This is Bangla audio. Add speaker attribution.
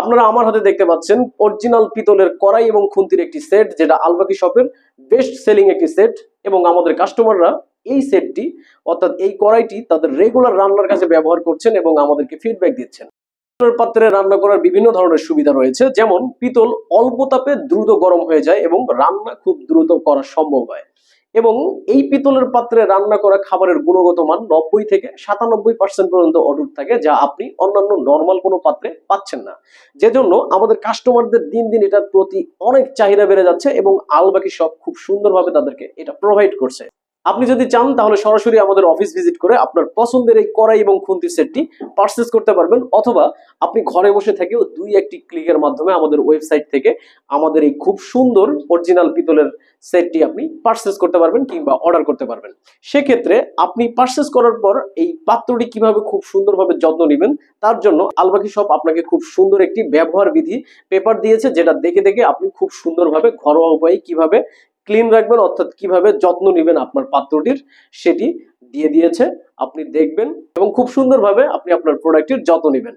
Speaker 1: আপনারা আমার হাতে দেখতে পাচ্ছেন অরিজিনাল পিতলের কড়াই এবং খুন্তির একটি সেট যেটা আলবাকি শপের বেস্ট সেলিং একটি সেট এবং আমাদের কাস্টমাররা এই সেটটি অর্থাৎ এই কড়াইটি তাদের রেগুলার রান্নার কাছে ব্যবহার করছেন এবং আমাদেরকে ফিডব্যাক দিচ্ছেন। পাত্রে রান্না করার বিভিন্ন ধরনের সুবিধা রয়েছে, যেমন পিতল অল্প তাপে দ্রুত গরম হয়ে যায় এবং রান্না খুব দ্রুত করা সম্ভব হয়। এবং এই পিতলের পাত্রে রান্না করা খাবারের গুণগত মান নব্বই থেকে সাতানব্বই পার্সেন্ট পর্যন্ত অটুট থাকে, যা আপনি অন্যান্য নর্মাল কোনো পাত্রে পাচ্ছেন না। যে জন্য আমাদের কাস্টমারদের দিন দিন এটার প্রতি অনেক চাহিদা বেড়ে যাচ্ছে এবং আলবাকি সব খুব সুন্দরভাবে তাদেরকে এটা প্রোভাইড করছে। আপনি যদি চান, তাহলে সরাসরি আমাদের অফিস ভিজিট করে আপনার পছন্দের এই কড়াই এবং খুন্তি সেটটি পারচেস করতে পারবেন, অথবা আপনি ঘরে বসে থেকেও দুই একটি ক্লিকের মাধ্যমে আমাদের ওয়েবসাইট থেকে আমাদের এই খুব সুন্দর অরিজিনাল পিতলের সেটটি আপনি পারচেস করতে পারবেন কিংবা অর্ডার করতে পারবেন। সেক্ষেত্রে আপনি পারচেস করার পর এই পাত্রটি কীভাবে খুব সুন্দরভাবে যত্ন নেবেন, তার জন্য আলবাকি শপ আপনাকে খুব সুন্দর একটি ব্যবহার বিধি পেপার দিয়েছে, যেটা দেখে দেখে আপনি খুব সুন্দরভাবে ঘরোয়া উপায়ে কীভাবে ক্লিন রাখবেন, অর্থাৎ কীভাবে যত্ন নেবেন আপনার পাত্রটির সেটি দিয়ে দিয়েছে। আপনি দেখবেন এবং খুব সুন্দরভাবে আপনি আপনার প্রোডাক্টটির যত্ন নেবেন।